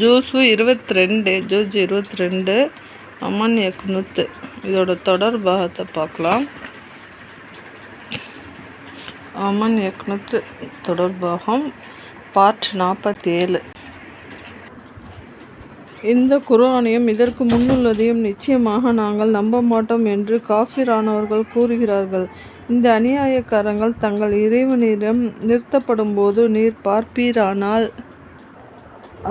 Juice இருபத்தி ரெண்டு juice இருபத்தி ரெண்டு அம்மன் எக்னுத்து இதோட தொடர் பாகத்தை பார்க்கலாம். அமன் எக்னுத்து தொடர் பாகம் பார்ட் நாற்பத்தி ஏழு இந்த குர்ஆனையும் இதற்கு முன்னுள்ளதையும் நிச்சயமாக நாங்கள் நம்ப மாட்டோம் என்று காஃபிரானவர்கள் கூறுகிறார்கள். இந்த அநியாயக்காரங்கள் தங்கள் இறைவனிடம் நிறுத்தப்படும்போது நீர் பார்ப்பீரானால்?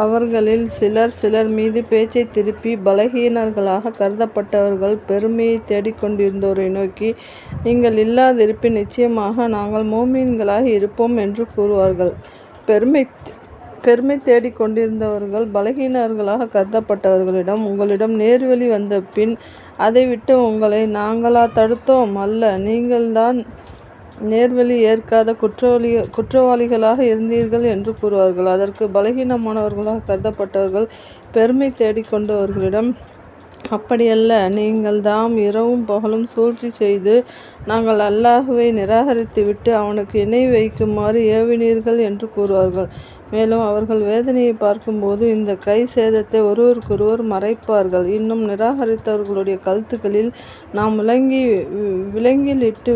அவர்களில் சிலர் சிலர் மீது பேச்சை திருப்பி பலகீனர்களாக கருதப்பட்டவர்கள் பெருமையை தேடிக்கொண்டிருந்தோரை நோக்கி நீங்கள் இல்லாதிருப்பின் நிச்சயமாக நாங்கள் மோமீன்களாக இருப்போம் என்று கூறுவார்கள். பெருமை பெருமை தேடிக்கொண்டிருந்தவர்கள் பலகீனர்களாக கருதப்பட்டவர்களிடம் உங்களிடம் நேர்வழி வந்தபின் அதை விட்டு உங்களை நாங்களா தடுத்தோம்? அல்ல நீங்கள்தான் நேர்வழி ஏற்காத குற்றவாளி குற்றவாளிகளாக இருந்தீர்கள் என்று கூறுவார்கள். அதற்கு பலகீனமானவர்களாக கருதப்பட்டவர்கள் பெருமை தேடிக்கொண்டவர்களிடம் அப்படியல்ல நீங்கள் தாம் இரவும் பகலும் சூழ்ச்சி செய்து நாங்கள் அல்லாஹுவை நிராகரித்துவிட்டு அவனுக்கு இணை வைக்குமாறு ஏவினீர்கள் என்று கூறுவார்கள். மேலும் அவர்கள் வேதனையை பார்க்கும்போது இந்த கை சேதத்தை ஒருவருக்கொருவர் மறைப்பார்கள். இன்னும் நிராகரித்தவர்களுடைய கழுத்துக்களில் நாம் விலங்கி விலங்கிலிட்டு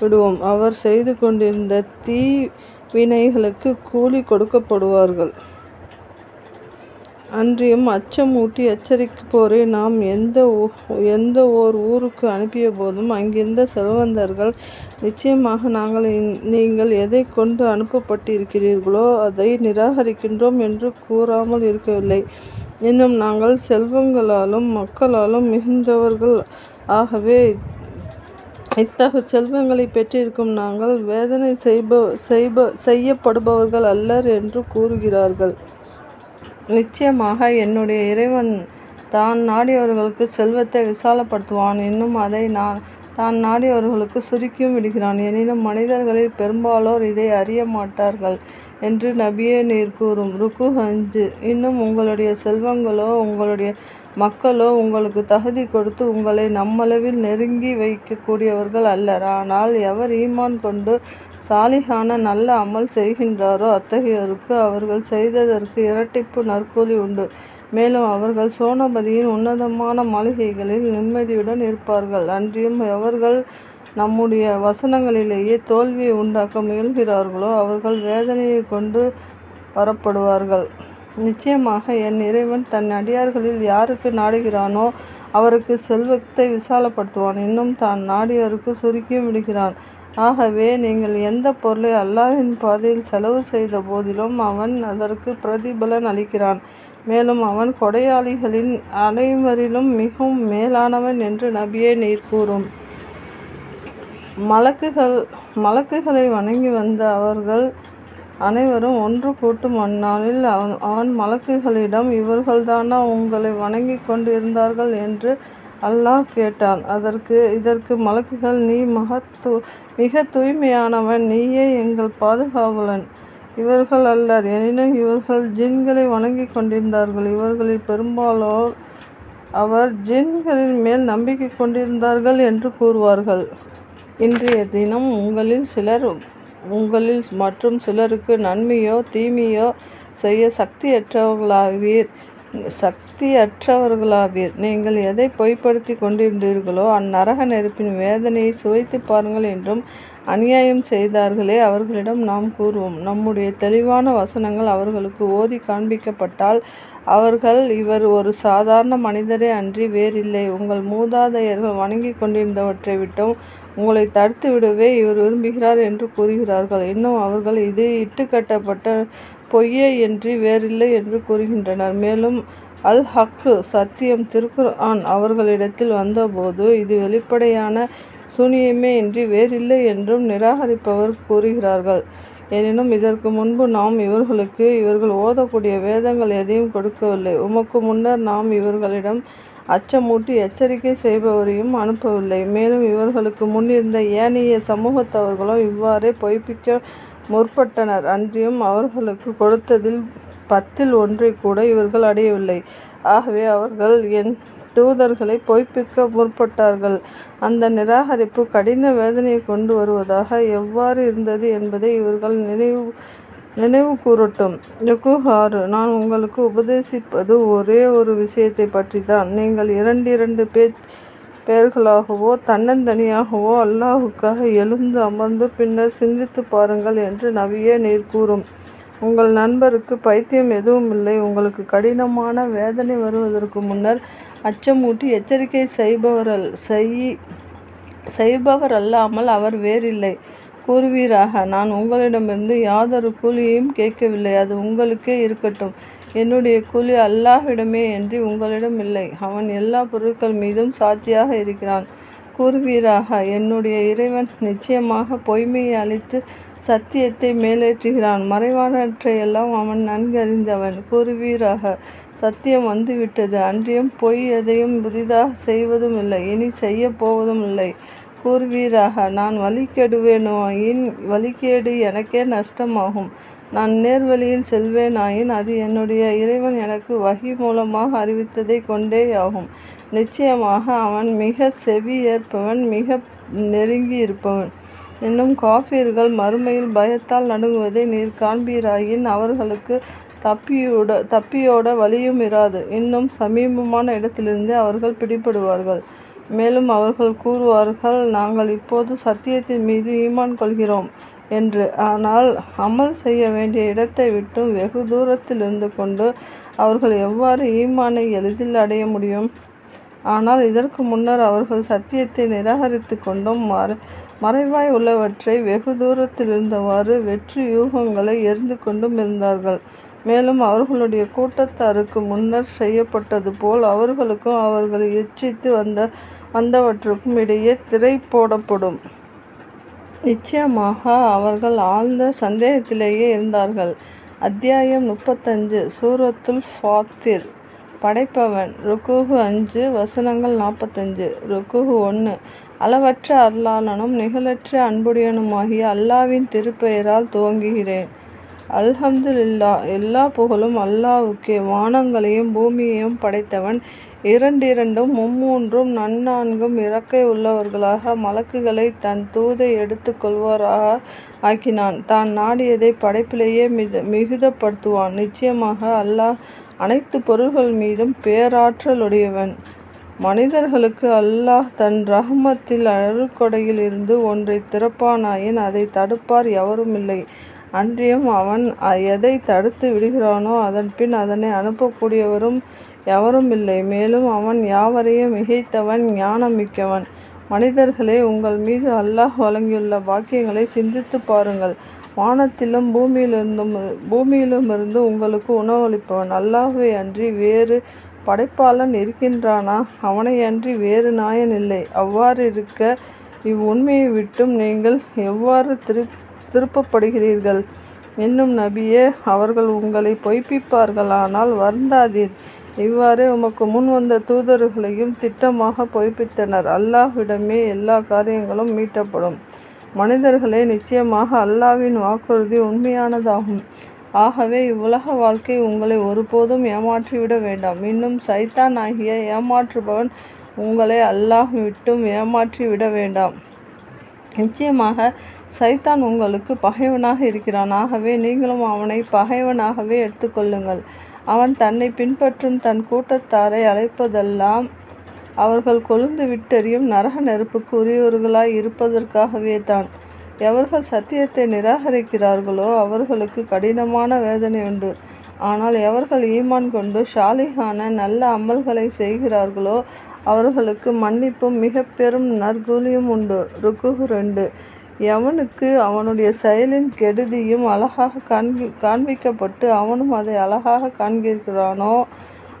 விடுவோம் அவர் செய்து கொண்டிருந்த தீ வினைகளுக்கு கூலி கொடுக்கப்படுவார்கள். அன்றியும் அச்சமூட்டி எச்சரிப்போரை நாம் எந்த எந்த ஓர் ஊருக்கு அனுப்பியபோதும் அங்கிருந்த செல்வந்தர்கள் நிச்சயமாக நாங்கள் நீங்கள் எதை கொண்டு அனுப்பப்பட்டிருக்கிறீர்களோ அதை நிராகரிக்கின்றோம் என்று கூறாமல் இருக்கவில்லை. இன்னும் நாங்கள் செல்வங்களாலும் மக்களாலும் மிகுந்தவர்கள் ஆகவே இத்தகு செல்வங்களைப் பெற்றிருக்கும் நாங்கள் வேதனை செய்ப செய்ப செய்யப்படுபவர்கள் அல்லர் என்று கூறுகிறார்கள். நிச்சயமாக என்னுடைய இறைவன் தான் நாடியவர்களுக்கு செல்வத்தை விசாலப்படுத்துவான் இன்னும் அதை நான் தான் நாடியவர்களுக்கு சுருக்கியும் விடுகிறான். எனினும் மனிதர்களில் பெரும்பாலோர் இதை அறிய மாட்டார்கள் என்று நபியே நீர் கூறும். ருக்கு அஞ்சு இன்னும் உங்களுடைய செல்வங்களோ உங்களுடைய மக்களோ உங்களுக்கு தகுதி கொடுத்து உங்களை நம்மளவில் நெருங்கி வைக்கக்கூடியவர்கள் அல்லர். ஆனால் எவர் ஈமான் கொண்டு சாலிகான நல்ல அமல் செய்கின்றாரோ அத்தகையோருக்கு அவர்கள் செய்ததற்கு இரட்டிப்பு நற்கூலி உண்டு. மேலும் அவர்கள் சோனபதியின் உன்னதமான மாளிகைகளில் நிம்மதியுடன் இருப்பார்கள். அன்றியும் எவர்கள் நம்முடைய வசனங்களிலேயே தோல்வியை உண்டாக்க முயல்கிறார்களோ அவர்கள் வேதனையைக் கொண்டு வரப்படுவார்கள். நிச்சயமாக என் இறைவன் தன் அடியார்களில் யாருக்கு நாடுகிறானோ அவருக்கு செல்வத்தை விசாலப்படுத்துவான் இன்னும் தான் நாடியோருக்கு சுருக்கியும் விடுகிறான். ஆகவே நீங்கள் எந்த பொருளை அல்லாஹின் பாதையில் செலவு செய்த போதிலும் அவன் அதற்கு பிரதிபலன் அளிக்கிறான். மேலும் அவன் கொடையாளிகளின் அனைவரிலும் மிகவும் மேலானவன் என்று நபியே நீர் கூறும். மலக்குகள் மலக்குகளை வணங்கி வந்த அவர்கள் அனைவரும் ஒன்று கூட்டும் அந்நாளில் அவன் அவன் மலக்குகளிடம் இவர்கள்தானா உங்களை வணங்கி கொண்டிருந்தார்கள் என்று அல்லாஹ் கேட்டான். அதற்கு இதற்கு மலக்குகள் நீ மகத்து மிகத் தூய்மையானவன் நீயே எங்கள் பாதுகாவலன். இவர்கள் அல்லர் எனினும் இவர்கள் ஜின்களை வணங்கி கொண்டிருந்தார்கள். இவர்களில் பெரும்பாலோர் அவர் ஜின்களின் மேல் நம்பிக்கை கொண்டிருந்தார்கள் என்று கூறுவார்கள். இன்றைய தினம் உங்களில் சிலர் உங்களில் மற்றும் சிலருக்கு நன்மையோ தீமையோ செய்ய சக்தியற்றவர்களாவீர் சக்தியற்றவர்களாவீர். நீங்கள் எதை பொய்ப்படுத்திக் கொண்டிருந்தீர்களோ அந்நரக நெருப்பின் வேதனையை சுவைத்துப் பாருங்கள் என்றும் அநியாயம் செய்தார்களே அவர்களிடம் நாம் கூறுவோம். நம்முடைய தெளிவான வசனங்கள் அவர்களுக்கு ஓதி காண்பிக்கப்பட்டால் அவர்கள் இவர் ஒரு சாதாரண மனிதரே அன்றி வேறில்லை. உங்கள் மூதாதையர்கள் வணங்கி கொண்டிருந்தவற்றை விட்டும் உங்களைத் தடுத்துவிடவே இவர் விரும்புகிறார் என்று கூறுகிறார்கள். இன்னும் அவர்கள் இது இட்டுக்கட்டப்பட்ட பொய்யே என்று வேறில்லை என்று கூறுகின்றனர். மேலும் அல் ஹக் சத்தியம் திருக்குர்ஆன் அவர்களிடத்தில் வந்தபோது இது வெளிப்படையான சூனியமே இன்றி வேறில்லை என்றும் நிராகரிப்பவர் கூறுகிறார்கள். எனினும் இதற்கு முன்பு நாம் இவர்களுக்கு இவர்கள் ஓதக்கூடிய வேதங்கள் எதையும் கொடுக்கவில்லை. உமக்கு முன்னர் நாம் இவர்களிடம் அச்சமூட்டி எச்சரிக்கை செய்பவரையும் அனுப்பவில்லை. மேலும் இவர்களுக்கு முன்னிருந்த ஏனைய சமூகத்தவர்களும் இவ்வாறே பொய்ப்பிக்க முற்பட்டனர். அன்றியும் அவர்களுக்கு கொடுத்ததில் பத்தில் ஒன்றை கூட இவர்கள் அடையவில்லை. ஆகவே அவர்கள் என் தூதர்களை பொய்ப்பிக்க முற்பட்டார்கள். அந்த நிராகரிப்பு கடின வேதனையை கொண்டு வருவதாக எவ்வாறு இருந்தது என்பதை இவர்கள் நினைவு நினைவு கூறட்டும் யகுஹாறு நான் உங்களுக்கு உபதேசிப்பது ஒரே ஒரு விஷயத்தை பற்றி தான் நீங்கள் இரண்டிரண்டு பேர் பெயர்களாகவோ தன்னந்தனியாகவோ அல்லாஹுக்காக எழுந்து அமர்ந்து பின்னர் சிந்தித்து பாருங்கள் என்று நபியே நீர் கூறும். உங்கள் நண்பருக்கு பைத்தியம் எதுவும் இல்லை. உங்களுக்கு கடினமான வேதனை வருவதற்கு முன்னர் அச்சமூட்டி எச்சரிக்கை செய்பவரல் செய் செய்பவர் அல்லாமல் அவர் வேறில்லை. கூறுவீராக. நான் உங்களிடமிருந்து யாதொரு கூலியையும் கேட்கவில்லை. அது உங்களுக்கே இருக்கட்டும். என்னுடைய கூலி அல்லாஹ்விடமே என்று உங்களிடம் இல்லை. அவன் எல்லா பொருட்கள் மீதும் சாட்சியாக இருக்கிறான். கூறுவீராக. என்னுடைய இறைவன் நிச்சயமாக பொய்மையை அளித்து சத்தியத்தை மேலேற்றுகிறான். மறைவானவற்றையெல்லாம் அவன் நன்கு அறிந்தவன் கூறுவீராக. சத்தியம் வந்துவிட்டது. அன்றியும் பொய் எதையும் புதிதாக செய்வதும் இல்லை. இனி செய்ய போவதும் இல்லை. கூறுவீராக. நான் வழிகெடுவேனாயின் வழிகேடு எனக்கே நஷ்டமாகும். நான் நேர்வழியில் செல்வேனாயின் அது என்னுடைய இறைவன் எனக்கு வகி மூலமாக அறிவித்ததை கொண்டேயாகும். நிச்சயமாக அவன் மிக செவி ஏற்பவன் மிக நெருங்கி இருப்பவன் இன்னும் காஃபியர்கள் மறுமையில் பயத்தால் நடுங்குவதை நீர் காண்பீராயின் அவர்களுக்கு தப்பியோட தப்பியோட வழியும் இராது. இன்னும் சமீபமான இடத்திலிருந்தே அவர்கள் பிடிபடுவார்கள். மேலும் அவர்கள் கூறுவார்கள் நாங்கள் இப்போது சத்தியத்தின் மீது ஈமான் கொள்கிறோம் என்று. ஆனால் அமல் செய்ய வேண்டிய இடத்தை விட்டும் வெகு தூரத்தில் இருந்து கொண்டு அவர்கள் எவ்வாறு ஈமானை எளிதில் அடைய முடியும்? ஆனால் இதற்கு முன்னர் அவர்கள் சத்தியத்தை நிராகரித்து கொண்டும் மறை மறைவாய் உள்ளவற்றை வெகு தூரத்தில் இருந்தவாறு வெற்றி யூகங்களை எரிந்து கொண்டும் இருந்தார்கள். மேலும் அவர்களுடைய கூட்டத்தாருக்கு முன்னர் செய்யப்பட்டது போல் அவர்களுக்கும் அவர்களை எச்சித்து வந்த வந்தவற்றுக்கும் இடையே திரை போடப்படும். நிச்சயமாக அவர்கள் ஆழ்ந்த சந்தேகத்திலேயே இருந்தார்கள். அத்தியாயம் முப்பத்தஞ்சு சூரத்துல் ஃபாத்திர். படைப்பவன் ருக்குகு அஞ்சு வசனங்கள் நாற்பத்தஞ்சு ருக்குகு ஒன்று அளவற்ற அருளாளனும் நிகழற்ற அன்புடையனுமாகிய அல்லாவின் திருப்பெயரால் துவங்குகிறேன். அல்ஹம்துல்லா எல்லா புகழும் அல்லாவுக்கே வானங்களையும் பூமியையும் படைத்தவன் இரண்டிரண்டும் மும்மூன்றும் நன்னான்கும் இறக்கை உள்ளவர்களாக மலக்குகளை தன் தூதை எடுத்துக் கொள்வாராக ஆக்கினான். தான் நாடியதை படைப்பிலேயே மித மிகுதப்படுத்துவான். நிச்சயமாக அல்லாஹ் அனைத்து பொருள்கள் மீதும் பேராற்றலுடையவன். மனிதர்களுக்கு அல்லாஹ் தன் ரஹ்மத்தில் அருட்கொடையில் இருந்து ஒன்றை திறப்பானாயின் அதை தடுப்பார் எவருமில்லை அன்றியும் அவன் எதை தடுத்து விடுகிறானோ அதன் பின் அதனை அனுப்பக்கூடியவரும் எவரும் இல்லை. மேலும் அவன் யாவரையும் மிகைத்தவன் ஞானம் மிக்கவன் மனிதர்களே உங்கள் மீது அல்லாஹ் வழங்கியுள்ள பாக்கியங்களை சிந்தித்து பாருங்கள். வானத்திலும் பூமியிலிருந்தும் பூமியிலும் இருந்து உங்களுக்கு உணவளிப்பவன் அல்லாஹுவை அன்றி வேறு படைப்பாளன் இருக்கின்றானா? அவனை அன்றி வேறு நாயன் இல்லை. அவ்வாறு இருக்க இவ்வுண்மையை விட்டும் நீங்கள் எவ்வாறு திரு திருப்பப்படுகிறீர்கள்? என்னும் நபியே அவர்கள் உங்களை பொய்ப்பிப்பார்களானால் வருந்தாதீர். இவ்வாறு உமக்கு முன் வந்த தூதர்களையும் திட்டமாக பொய்ப்பித்தனர். அல்லாஹ்விடமே எல்லா காரியங்களும் மீட்டப்படும். மனிதர்களே நிச்சயமாக அல்லாவின் வாக்குறுதி உண்மையானதாகும். ஆகவே இவ்வுலக வாழ்க்கை உங்களை ஒருபோதும் ஏமாற்றிவிட வேண்டாம். இன்னும் சைத்தான் ஆகிய ஏமாற்றுபவன் உங்களை அல்லாஹ் விட்டும் ஏமாற்றி விட வேண்டாம். நிச்சயமாக சைத்தான் உங்களுக்கு பகைவனாக இருக்கிறான். ஆகவே நீங்களும் அவனை பகைவனாகவே எடுத்துக்கொள்ளுங்கள். அவன் தன்னை பின்பற்றும் தன் கூட்டத்தாரை அழைப்பதெல்லாம் அவர்கள் கொழுந்து விட்டெறியும் நரக நெருப்புக்கு உரியவர்களாய் இருப்பதற்காகவே தான். எவர்கள் சத்தியத்தை நிராகரிக்கிறார்களோ அவர்களுக்கு கடினமான வேதனை உண்டு. ஆனால் எவர்கள் ஈமான் கொண்டு ஷாலிகான நல்ல அமல்களை செய்கிறார்களோ அவர்களுக்கு மன்னிப்பும் மிக பெரும் நற்கூலியும் உண்டு. ருக்குகு ரெண்டு. எவனுக்கு அவனுடைய செயலின் கெடுதியும் அழகாக காண்பி காண்பிக்கப்பட்டு அவனும் அதை அழகாக காண்கிறானோ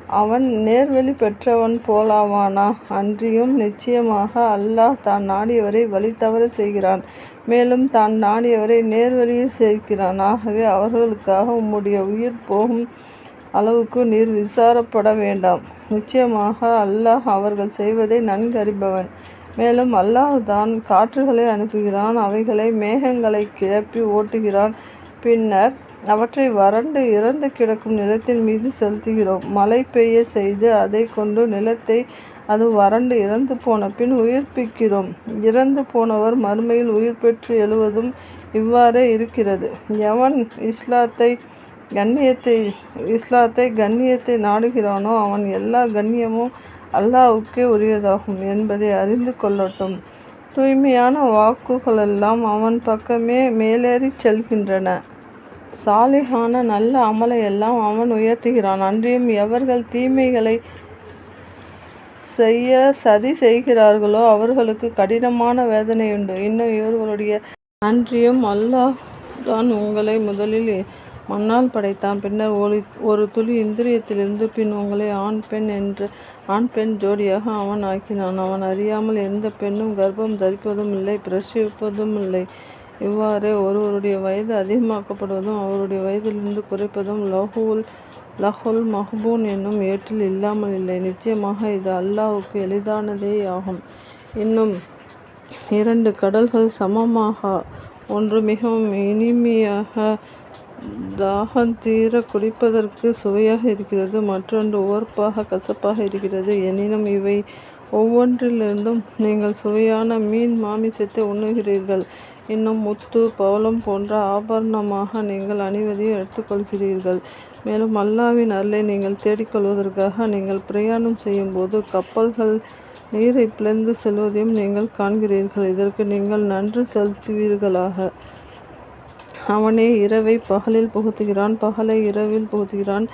அவன் நேர்வழி பெற்றவன் போலாவானா? அன்றியும் நிச்சயமாக அல்லாஹ் தான் நாடியவரை வழி தவற செய்கிறான். மேலும் தான் நாடியவரை நேர்வழியில் சேர்க்கிறான். ஆகவே அவர்களுக்காக உம்முடைய உயிர் போகும் அளவுக்கு நீர் விசாரப்பட வேண்டாம். நிச்சயமாக அல்லாஹ் அவர்கள் செய்வதை நன்கறிபவன். மேலும் அல்லாஹ் தான் காற்றுகளை அனுப்புகிறான் அவைகளை மேகங்களை கிளப்பி ஓட்டுகிறான். பின்னர் அவற்றை வறண்டு இறந்து கிடக்கும் நிலத்தின் மீது செலுத்துகிறோம். மழை பெய்ய செய்து அதை கொண்டு நிலத்தை அது வறண்டு இறந்து போன பின் உயிர்ப்பிக்கிறோம். இறந்து போனவர் மறுமையில் உயிர் பெற்று எழுவதும் இவ்வாறே இருக்கிறது. எவன் இஸ்லாத்தை கண்ணியத்தை இஸ்லாத்தை கண்ணியத்தை நாடுகிறானோ அவன் எல்லா கண்ணியமும் அல்லாவுக்கே உரியதாகும் என்பதை அறிந்து கொள்ளட்டும். தூய்மையான வாக்குகளெல்லாம் அவன் பக்கமே மேலேறிச் செல்கின்றன. சாலிகான நல்ல அமலை எல்லாம் அவன் உயர்த்துகிறான். அன்றியும் எவர்கள் தீமைகளை செய்ய சதி செய்கிறார்களோ அவர்களுக்கு கடினமான வேதனையுண்டு. இன்னும் இவர்களுடைய அன்றியும் அல்லாஹ் தான் உங்களை முதலில் மண்ணால் படைத்தான். பின்னர் ஒரு ஒரு துளி இந்திரியத்திலிருந்து பின் உங்களை ஆண் பெண் என்று ஆண் பெண் ஜோடியாக அவன் ஆக்கினான். அவன் அறியாமல் எந்த பெண்ணும் கர்ப்பம் தரிப்பதும் இல்லை பிரசவிப்பதும் இல்லை. இவ்வாறே ஒருவருடைய வயது அதிகமாக்கப்படுவதும் அவருடைய வயதிலிருந்து குறைப்பதும் லஹுல் லஹுல் மஹ்பூன் என்னும் ஏற்றில் இல்லாமல் இல்லை. நிச்சயமாக இது அல்லாஹுக்கு எளிதானதே ஆகும். இன்னும் இரண்டு கடல்கள் சமமாக ஒன்று மிகவும் இனிமையாக தாகந்தீர குடிப்பதற்கு சுவையாக இருக்கிறது மற்றொன்று உவர்ப்பாக கசப்பாக இருக்கிறது. எனினும் இவை ஒவ்வொன்றிலிருந்தும் நீங்கள் சுவையான மீன் மாமிசத்தை உண்ணுகிறீர்கள். இன்னும் முத்து பவளம் போன்ற ஆபரணமாக நீங்கள் அணிவதையும் எடுத்துக்கொள்கிறீர்கள். மேலும் அல்லாவின் அருளை நீங்கள் தேடிக்கொள்வதற்காக நீங்கள் பிரயாணம் செய்யும்போது கப்பல்கள் நீரை பிளந்து செல்வதையும் நீங்கள் காண்கிறீர்கள். இதற்கு நீங்கள் நன்றி செலுத்துவீர்களாக. அவனே இரவை பகலில் புகுத்துகிறான் பகலை இரவில் புகுத்துகிறான்.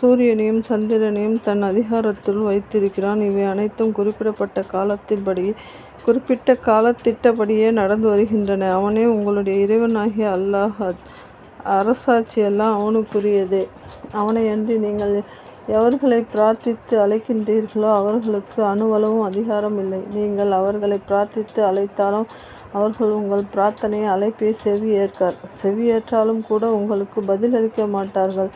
சூரியனையும் சந்திரனையும் தன் அதிகாரத்துள் வைத்திருக்கிறான். இவை அனைத்தும் குறிப்பிடப்பட்ட காலத்தின்படி குறிப்பிட்ட காலத்திட்டபடியே நடந்து வருகின்றன. அவனே உங்களுடைய இறைவனாகிய அல்லாஹ் அரசாட்சியெல்லாம் அவனுக்குரியதே. அவனையன்றி நீங்கள் எவர்களை பிரார்த்தித்து அழைக்கின்றீர்களோ அவர்களுக்கு அணுவளவும் அதிகாரம் இல்லை. நீங்கள் அவர்களை பிரார்த்தித்து அழைத்தாலும் அவர்கள் உங்கள் பிரார்த்தனை அழைப்பை செவியேற்கார் செவியேற்றாலும் கூட உங்களுக்கு பதிலளிக்க மாட்டார்கள்.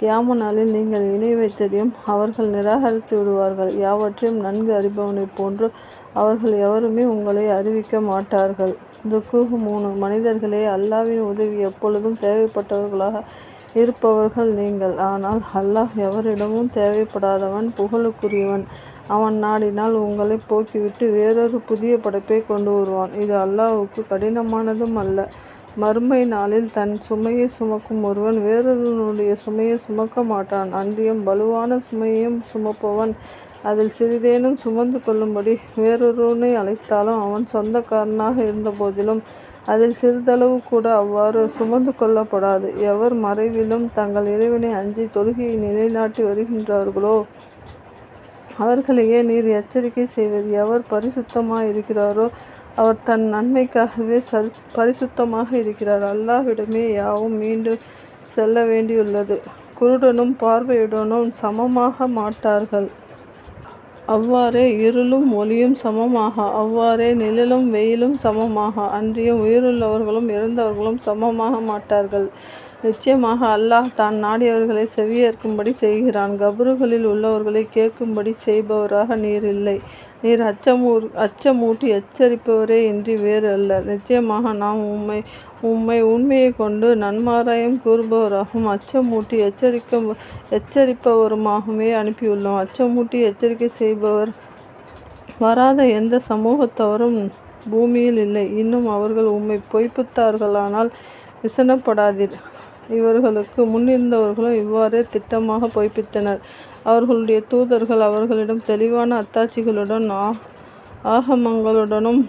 கியாம நாளில் நீங்கள் இணை வைத்ததையும் அவர்கள் நிராகரித்து விடுவார்கள். யாவற்றையும் நன்கு அறிபவனைப் போன்று அவர்கள் எவருமே உங்களை அறிவிக்க மாட்டார்கள். துக்குகு மூணு மனிதர்களே அல்லாவின் உதவி எப்பொழுதும் தேவைப்பட்டவர்களாக இருப்பவர்கள் நீங்கள். ஆனால் அல்லாஹ் எவரிடமும் தேவைப்படாதவன் புகழுக்குரியவன். அவன் நாடினால் உங்களை போக்கிவிட்டு வேறொரு புதிய படைப்பை கொண்டு வருவான். இது அல்லாஹ்வுக்கு கடினமானதும் அல்ல. மறுமை நாளில் தன் சுமையை சுமக்கும் ஒருவன் வேறொருவனுடைய சுமையை சுமக்க மாட்டான். அன்றியும் வலுவான சுமையையும் சுமப்பவன் அதில் சிறிதேனும் சுமந்து கொள்ளும்படி வேறொருவனை அழைத்தாலும் அவன் சொந்தக்காரனாக இருந்தபோதிலும் அதில் சிறிதளவு கூட அவ்வாறு சுமந்து கொள்ளப்படாது. எவர் மறைவிலும் தங்கள் இறைவனை அஞ்சி தொழுகையை நிலைநாட்டி வருகின்றார்களோ அவர்களையே நீர் எச்சரிக்கை செய்வது எவர் பரிசுத்தமாக இருக்கிறாரோ அவர் தன் நன்மைக்காகவே சரி பரிசுத்தமாக இருக்கிறார். அல்லாஹ்விடமே யாவும் மீண்டு செல்ல வேண்டியுள்ளது. குருடனும் பார்வையுடனும் சமமாக மாட்டார்கள். அவ்வாறே இருளும் ஒளியும் சமமாக அவ்வாறே நிழலும் வெயிலும் சமமாக அன்றியும் உயிருள்ளவர்களும் இறந்தவர்களும் சமமாக மாட்டார்கள். நிச்சயமாக அல்லாஹ் தான் நாடியவர்களை செவியேற்கும்படி செய்கிறான். கபறுகளில் உள்ளவர்களை கேட்கும்படி செய்பவராக நீர் இல்லை. நீர் அச்சமூர் அச்சமூட்டி எச்சரிப்பவரே இன்றி வேறு அல்ல. நிச்சயமாக நாம் உம்மை உம்மை உண்மையை கொண்டு நன்மாராயம் கூறுபவராகவும் அச்சமூட்டி எச்சரிக்க எச்சரிப்பவருமாகவே அனுப்பியுள்ளோம். அச்சமூட்டி எச்சரிக்கை செய்பவர் வராத எந்த சமூகத்தவரும் பூமியில் இல்லை. இன்னும் அவர்கள் உம்மை பொய்ப்பித்தார்களானால் விசனப்படாதீர். இவர்களுக்கு முன்னிருந்தவர்களும் இவ்வாறே திட்டமாக பொய்ப்பித்தனர். அவர்களுடைய தூதர்கள் அவர்களிடம் தெளிவான அத்தாட்சிகளுடன் ஆ ஆகமங்களுடனும்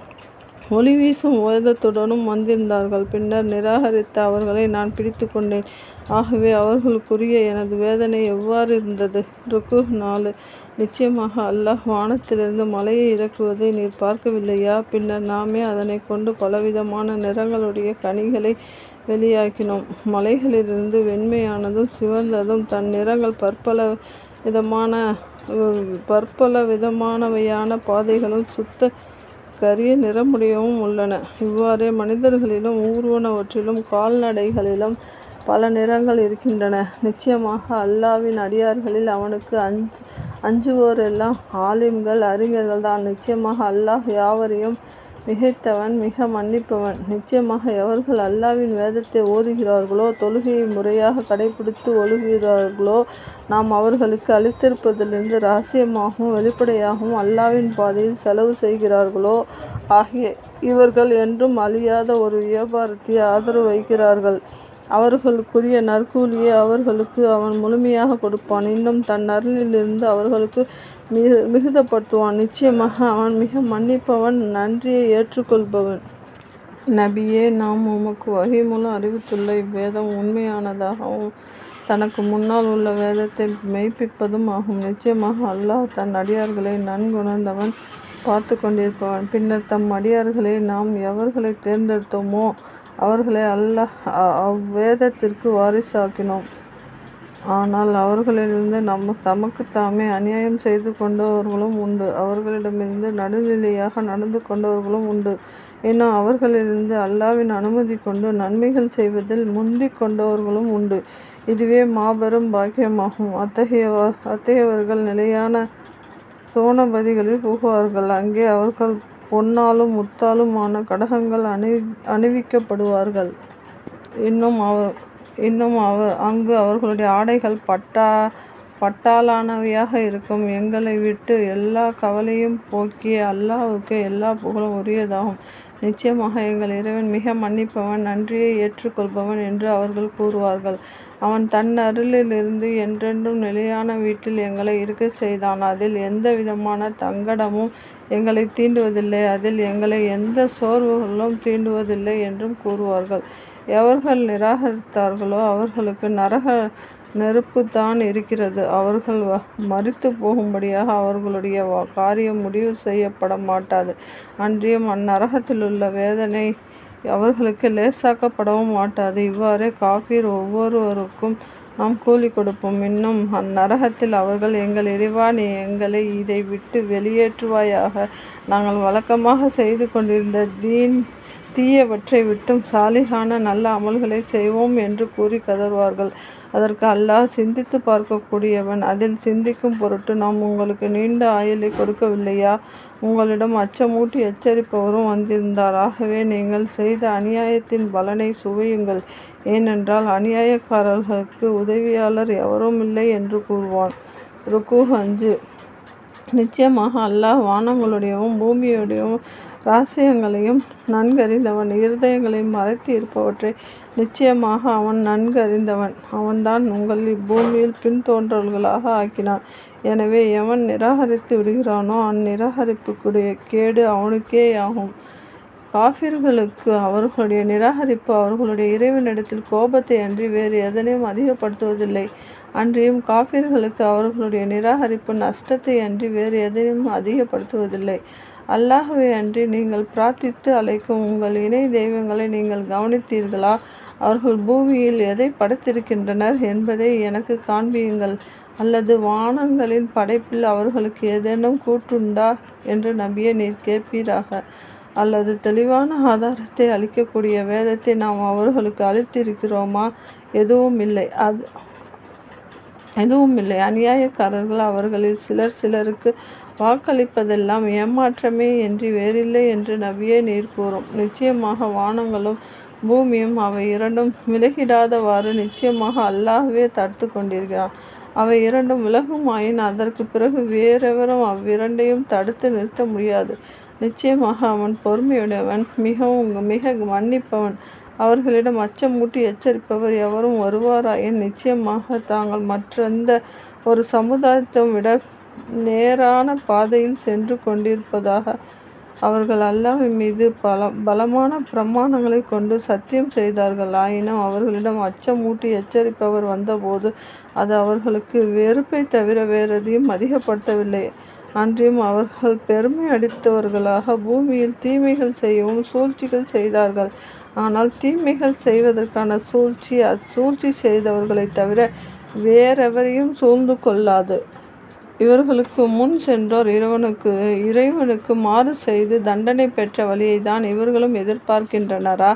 ஒளி வீசும் ஓதத்துடனும் வந்திருந்தார்கள். பின்னர் நிராகரித்த அவர்களை நான் பிடித்து கொண்டேன். ஆகவே அவர்களுக்குரிய எனது வேதனை எவ்வாறு இருந்தது? ருக்கு நாலு. நிச்சயமாக அல்லாஹ் வானத்திலிருந்து மலையை இறக்குவதை நீர் பார்க்கவில்லையா? பின்னர் நாமே அதனை கொண்டு பலவிதமான நிறங்களுடைய கனிகளை வெளியாக்கினோம். மலைகளிலிருந்து வெண்மையானதும் சிவந்ததும் தன் நிறங்கள் பற்பல விதமான பற்பல விதமானவையான பாதைகளும் சுத்த கரிய நிறமுடையவும் உள்ளன. இவ்வாறே மனிதர்களிலும் ஊர்வனவற்றிலும் கால்நடைகளிலும் பல நிறங்கள் இருக்கின்றன. நிச்சயமாக அல்லாவின் அடியார்களில் அவனுக்கு அஞ்சு அஞ்சுவோரெல்லாம் ஆலிம்கள் அறிஞர்கள் தான் நிச்சயமாக அல்லாஹ் யாவரையும் மிகைத்தவன் மிக மன்னிப்பவன். நிச்சயமாக எவர்கள் அல்லாவின் வேதத்தை ஓதுகிறார்களோ தொழுகையை முறையாக கடைபிடித்து ஒழுகிறார்களோ நாம் அவர்களுக்கு அளித்திருப்பதிலிருந்து ரகசியமாகவும் வெளிப்படையாகவும் அல்லாவின் பாதையில் செலவு செய்கிறார்களோ ஆகிய இவர்கள் என்றும் அழியாத ஒரு வியாபாரத்தை ஆதரவு வைக்கிறார்கள். அவர்களுக்குரிய நற்கூலியை அவர்களுக்கு அவன் முழுமையாக கொடுப்பான். இன்னும் தன் அருளிலிருந்து அவர்களுக்கு மிகு மிகுதப்படுத்துவான். நிச்சயமாக அவன் மிக மன்னிப்பவன் நன்றியை ஏற்றுக்கொள்பவன். நபியே நாம் உமக்கு வகை மூலம் அறிவித்துள்ள இவ்வேதம் உண்மையானதாகவும் தனக்கு முன்னால் உள்ள வேதத்தை மெய்ப்பிப்பதும் ஆகும். நிச்சயமாக அல்லாஹ் தன் அடியார்களை நன்குணர்ந்தவன் பார்த்து கொண்டிருப்பவன். பின்னர் தம் அடியார்களை நாம் எவர்களை தேர்ந்தெடுத்தோமோ அவர்களை அல்லாஹ் அவ்வேதத்திற்கு வாரிசாக்கினோம். ஆனால் அவர்களிலிருந்து நம்ம தமக்கு தாமே அநியாயம் செய்து கொண்டவர்களும் உண்டு. அவர்களிடமிருந்து நடுநிலையாக நடந்து கொண்டவர்களும் உண்டு. ஏன்னா அவர்களிலிருந்து அல்லாவின் அனுமதி கொண்டு நன்மைகள் செய்வதில் முந்திக் கொண்டவர்களும் உண்டு. இதுவே மாபெரும் பாக்கியமாகும். அத்தகைய அத்தகையவர்கள் நிலையான சோனபதிகளில் புகுவார்கள். அங்கே அவர்கள் பொன்னாலும் முத்தாலுமான கடகங்கள் அணி அணிவிக்கப்படுவார்கள். இன்னும் அவர் இன்னும் அவ அங்கு அவர்களுடைய ஆடைகள் பட்டா பட்டாலானவையாக இருக்கும். எங்களை விட்டு எல்லா கவலையும் போக்கி அல்லாஹுக்கு எல்லா புகழும் உரியதாகும். நிச்சயமாக எங்கள் இறைவன் மிக மன்னிப்பவன் நன்றியை ஏற்றுக்கொள்பவன் என்று அவர்கள் கூறுவார்கள். அவன் தன் அருளிலிருந்து என்றென்றும் நிலையான வீட்டில் எங்களை இருக்க செய்தான். அதில் எந்த விதமான தங்கடமும் எங்களை தீண்டுவதில்லை. அதில் எங்களை எந்த சோர்வுகளும் தீண்டுவதில்லை என்றும் கூறுவார்கள். எவர்கள் நிராகரித்தார்களோ அவர்களுக்கு நரக நெருப்பு தான் இருக்கிறது. அவர்கள் மறித்து போகும்படியாக அவர்களுடைய காரியம் முடிவு செய்யப்பட மாட்டாது. அன்றியும் அந்நரகத்திலுள்ள வேதனை அவர்களுக்கு லேசாக்கப்படவும் மாட்டாது. இவ்வாறே காஃபீர் ஒவ்வொருவருக்கும் நாம் கூலி கொடுப்போம். இன்னும் அந்நரகத்தில் அவர்கள் எங்கள் இறைவா நீ எங்களை இதை விட்டு வெளியேற்றுவாயாக. நாங்கள் வழக்கமாக செய்து கொண்டிருந்த தீன் தீயவற்றை விட்டும் சாலிகான நல்ல அமல்களை செய்வோம் என்று கூறி கதறுவார்கள். அதற்கு அல்லாஹ் சிந்தித்து பார்க்கக்கூடியவன் அதில் சிந்திக்கும் பொருட்டு நாம் உங்களுக்கு நீண்ட ஆயுளை கொடுக்கவில்லையா? உங்களிடம் அச்சமூட்டி எச்சரிப்பவரும் வந்திருந்தார். ஆகவே நீங்கள் செய்த அநியாயத்தின் பலனை சுவையுங்கள். ஏனென்றால் அநியாயக்காரர்களுக்கு உதவியாளர் எவரும் இல்லை என்று கூறுவான். ருக்கு அஞ்சு. நிச்சயமாக அல்லாஹ் வானங்களுடையவும் பூமியுடையவும் ரகசியங்களையும் நன்கறிந்தவன் இருதயங்களையும் மறைத்து இருப்பவற்றை நிச்சயமாக அவன் நன்கறிந்தவன். அவன்தான் உங்கள் இப்பூமியில் பின்தோன்றல்களாக ஆக்கினான். எனவே எவன் நிராகரித்து விடுகிறானோ அந்நிராகரிப்புக்குடைய கேடு அவனுக்கேயாகும். காஃபிர்களுக்கு அவர்களுடைய நிராகரிப்பு அவர்களுடைய இறைவனிடத்தில் கோபத்தை அன்றி வேறு எதனையும் அதிகப்படுத்துவதில்லை. அன்றியும் காஃபிர்களுக்கு அவர்களுடைய நிராகரிப்பு நஷ்டத்தை அன்றி வேறு எதையும் அதிகப்படுத்துவதில்லை. அல்லாஹுவை அன்றி நீங்கள் பிரார்த்தித்து அழைக்கும் உங்கள் இணை தெய்வங்களை நீங்கள் கவனித்தீர்களா? அவர்கள் பூமியில் எதை படைத்திருக்கின்றனர் என்பதை எனக்கு காண்பியுங்கள். அல்லது வானங்களின் படைப்பில் அவர்களுக்கு ஏதேனும் கூற்றுண்டா? என்று நம்பிய நீர் கேட்பீராக? அல்லது தெளிவான ஆதாரத்தை அளிக்கக்கூடிய வேதத்தை நாம் அவர்களுக்கு அளித்திருக்கிறோமா? எதுவும் இல்லை. அது எதுவும் இல்லை. அநியாயக்காரர்கள் அவர்களில் சிலர் சிலருக்கு வாக்களிப்பதெல்லாம் ஏமாற்றமே என்று வேறில்லை என்று நபியே நீர் கூறும். நிச்சயமாக வானங்களும் பூமியும் அவை இரண்டும் விலகிடாதவாறு நிச்சயமாக அல்லாஹ்வே தடுத்து கொண்டிருக்கிறான் அவை இரண்டும் விலகுமாயின் அதற்கு பிறகு வேறெவரும் அவ்விரண்டையும் தடுத்து நிறுத்த முடியாது. நிச்சயமாக அவன் பொறுமையுடையவன் மிகவும் மிக மன்னிப்பவன். அவர்களிடம் அச்சமூட்டி எச்சரிப்பவர் எவரும் வருவாராயின் நிச்சயமாக தாங்கள் மற்றெந்த ஒரு சமுதாயத்தை விட நேரான பாதையில் சென்று கொண்டிருப்பதாக அவர்கள் அல்லாஹ்வின் மீது பல பலமான பிரமாணங்களை கொண்டு சத்தியம் செய்தார்கள். ஆயினும் அவர்களிடம் அச்சமூட்டி எச்சரிப்பவர் வந்தபோது அது அவர்களுக்கு வெறுப்பை தவிர வேறெதையும் அதிகப்படுத்தவில்லை. அன்றியும் அவர்கள் பெருமை அடித்தவர்களாக பூமியில் தீமைகள் செய்யவும் சூழ்ச்சிகள் செய்தார்கள். ஆனால் தீமைகள் செய்வதற்கான சூழ்ச்சி அச்சூழ்ச்சி செய்தவர்களை தவிர வேறெவரையும் சூழ்ந்து கொள்ளாது. இவர்களுக்கு முன் சென்றோர் இறைவனுக்கு இறைவனுக்கு மாறு செய்து தண்டனை பெற்ற வழியை தான் இவர்களும் எதிர்பார்க்கின்றனரா?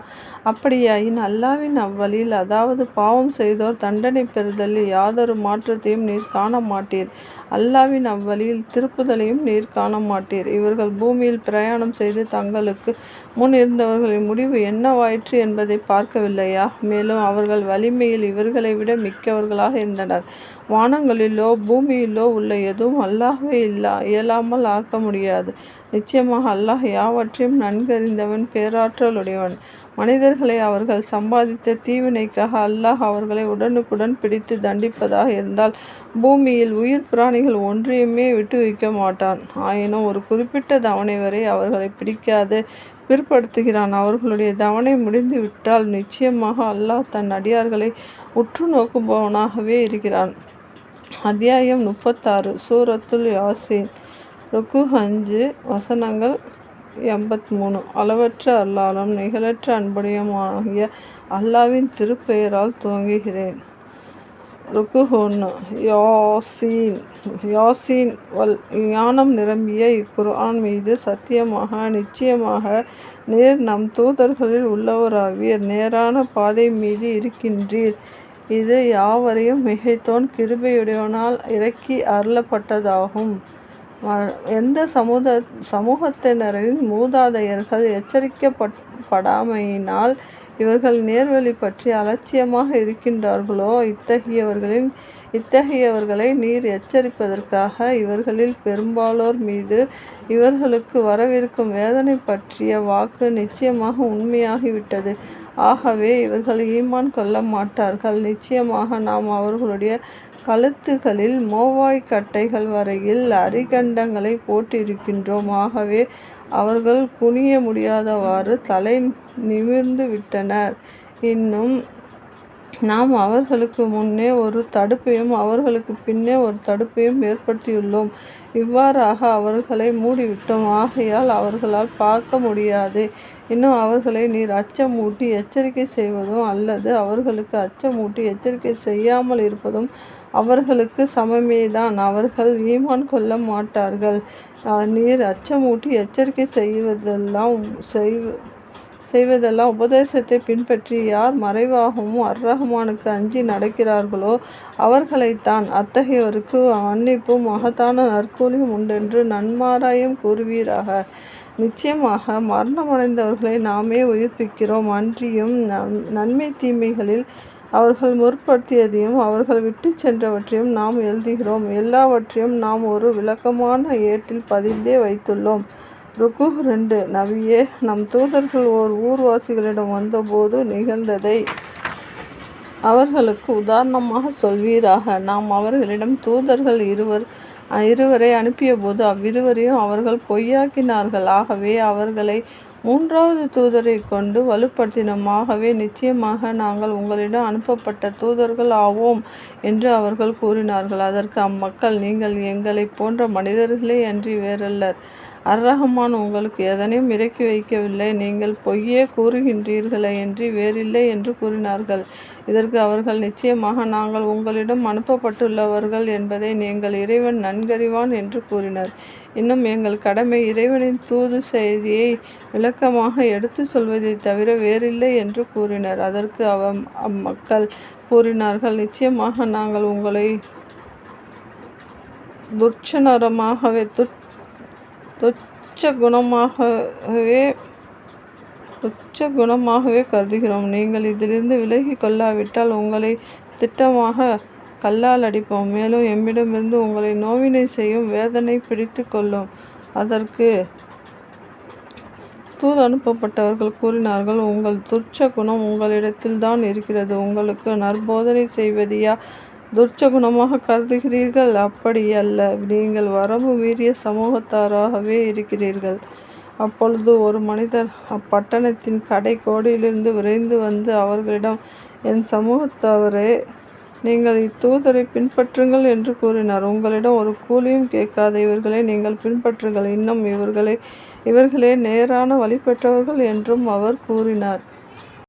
அப்படியாயின் அல்லாவின் அவ்வழியில் அதாவது பாவம் செய்தோர் தண்டனை பெறுதலில் யாதொரு மாற்றத்தையும் நீர் காண மாட்டீர் அல்லாவின் அவ்வழியில் திருப்புதலையும் நீர் காண மாட்டீர் இவர்கள் பூமியில் பிரயாணம் செய்து தங்களுக்கு முன் இருந்தவர்களின் முடிவு என்னவாயிற்று என்பதை பார்க்கவில்லையா? மேலும் அவர்கள் வலிமையில் இவர்களை விட மிக்கவர்களாக இருந்தனர். வானங்களிலோ பூமியிலோ உள்ள எதுவும் அல்லாஹே இல்லா இயலாமல் ஆக்க முடியாது. நிச்சயமாக அல்லாஹ் யாவற்றையும் நன்கறிந்தவன் பேராற்றலுடையவன். மனிதர்களை அவர்கள் சம்பாதித்த தீவினைக்காக அல்லாஹ் அவர்களை உடனுக்குடன் பிடித்து தண்டிப்பதாக இருந்தால் பூமியில் உயிர் பிராணிகள் ஒன்றையுமே விட்டு வைக்க மாட்டான். ஆயினும் ஒரு குறிப்பிட்ட தவணை வரை அவர்களை பிடிக்காது பிற்படுத்துகிறான். அவர்களுடைய தவணை முடிந்து விட்டால் நிச்சயமாக அல்லாஹ் தன் அடியார்களை உற்று நோக்குபவனாகவே இருக்கிறான். அத்தியாயம் முப்பத்தாறு சூரத்துல் யாசின். ருக்கு அஞ்சு வசனங்கள் எண்பத்தி மூணு அளவற்ற அல்லாலும் நிகழற்ற அன்புடையமாகிய அல்லாவின் திருப்பெயரால் துவங்குகிறேன். ருக்கு ஒன்று யாசீன். யாசீன் வல் ஞானம் நிரம்பிய இக்குர்ஆன் மீது சத்தியமாக நிச்சயமாக நேர் நம் தூதர்களில் உள்ளவராவீர் நேரான பாதை மீது இருக்கின்றீர். இது யாவரையும் மிகைத்தோன் கிருபையுடையவனால் இறக்கி அருளப்பட்டதாகும். எந்த சமூக சமூகத்தினரின் மூதாதையர்கள் எச்சரிக்கப்படாமையினால் இவர்கள் நேர்வழி பற்றி அலட்சியமாக இருக்கின்றார்களோ? இத்தகையவர்களின் இத்தகையவர்களை நீர் எச்சரிப்பதற்காக இவர்களில் பெரும்பாலோர் மீது இவர்களுக்கு வரவிருக்கும் வேதனை பற்றிய வாக்கு நிச்சயமாக உண்மையாகிவிட்டது. ஆகவே இவர்கள் ஈமான் கொள்ள மாட்டார்கள். நிச்சயமாக நாம் அவர்களுடைய கழுத்துகளில் மோவாய் கட்டைகள் வரையில் அரிகண்டங்களை போட்டிருக்கின்றோம். ஆகவே அவர்கள் குனிய முடியாதவாறு தலை நிமிர்ந்து விட்டனர். இன்னும் நாம் அவர்களுக்கு முன்னே ஒரு தடுப்பையும் அவர்களுக்கு பின்னே ஒரு தடுப்பையும் ஏற்படுத்தியுள்ளோம். இவ்வாறாக அவர்களை மூடிவிட்டோம். ஆகையால் அவர்களால் பார்க்க முடியாது. இன்னும் அவர்களை நீர் அச்சமூட்டி எச்சரிக்கை செய்வதும் அல்லது அவர்களுக்கு அச்சமூட்டி எச்சரிக்கை செய்யாமல் இருப்பதும் அவர்களுக்கு சமமேதான். அவர்கள் ஈமான் கொள்ள மாட்டார்கள். நீர் அச்சமூட்டி எச்சரிக்கை செய்வதெல்லாம் செய்வ செய்வதெல்லாம் உபதேசத்தை பின்பற்றி யார் மறைவாகவும் அர்ரஹ்மானுக்கு அஞ்சி நடக்கிறார்களோ அவர்களைத்தான் அத்தகையோருக்கு மன்னிப்பும் மகத்தான நற்கூலியும் உண்டென்று நன்மாராயம் கூறுவீராக. நிச்சயமாக மரணமடைந்தவர்களை நாமே உயிர்ப்பிக்கிறோம். அன்றியும் நன்மை தீமைகளில் அவர்கள் முற்படுத்தியதையும் அவர்கள் விட்டு சென்றவற்றையும் நாம் எழுதுகிறோம். எல்லாவற்றையும் நாம் ஒரு விளக்கமான ஏட்டில் பதிந்தே வைத்துள்ளோம். ருக்கு ரெண்டு. நவியே நம் தூதர்கள் ஓர் ஊர்வாசிகளிடம் வந்தபோது நிகழ்ந்ததை அவர்களுக்கு உதாரணமாக சொல்வீராக. நாம் அவர்களிடம் தூதர்கள் இருவர் இருவரை அனுப்பியபோது அவ்விருவரையும் அவர்கள் பொய்யாக்கினார்கள். ஆகவே அவர்களை மூன்றாவது தூதரை கொண்டு வலுப்படுத்தினோம் ஆகவே நிச்சயமாக நாங்கள் உங்களிடம் அனுப்பப்பட்ட தூதர்கள் ஆவோம் என்று அவர்கள் கூறினார்கள். அதற்கு அம்மக்கள் நீங்கள் எங்களை போன்ற மனிதர்களே அன்றி வேறல்லர். அர்ரஹமான் உங்களுக்கு எதனையும் இறக்கி வைக்கவில்லை. நீங்கள் பொய்யே கூறுகின்றீர்களே என்று வேறில்லை என்று கூறினார்கள். இதற்கு அவர்கள் நிச்சயமாக நாங்கள் உங்களிடம் அனுப்பப்பட்டுள்ளவர்கள் என்பதை நீங்கள் இறைவன் நன்கறிவான் என்று கூறினர். இன்னும் எங்கள் கடமை இறைவனின் தூது செய்தியை விளக்கமாக எடுத்து சொல்வதை தவிர வேறில்லை என்று கூறினர். அதற்கு அவ அம்மக்கள் கூறினார்கள் நிச்சயமாக நாங்கள் உங்களை துர்ச்சனரமாகவே துட் துச்ச குணமாகவே துச்ச குணமாகவே கருதுகிறோம். நீங்கள் இதிலிருந்து விலகி கொள்ளாவிட்டால் உங்களை திட்டமாக கல்லால் அடிப்போம். மேலும் எம்மிடமிருந்து உங்களை நோவினை செய்யும் வேதனை பிடித்து கொள்ளும். அதற்கு தூது அனுப்பப்பட்டவர்கள் கூறினார்கள் உங்கள் துர்ச்ச குணம் உங்களிடத்தில் தான் இருக்கிறது. உங்களுக்கு நற்போதனை செய்வதையா துர்ச்சகுணமாக கருதுகிறீர்கள். அப்படி அல்ல. நீங்கள் வரம்பு மீறிய சமூகத்தாராகவே இருக்கிறீர்கள். அப்பொழுது ஒரு மனிதர் அப்பட்டணத்தின் கடை கோடியிலிருந்து விரைந்து வந்து அவர்களிடம் என் சமூகத்தவரே நீங்கள் இத்தூதரை பின்பற்றுங்கள் என்று கூறினார். உங்களிடம் ஒரு கூலியும் கேட்காத இவர்களை நீங்கள் பின்பற்றுங்கள். இன்னும் இவர்களை இவர்களே நேரான வழிபெற்றவர்கள் என்றும் அவர் கூறினார்.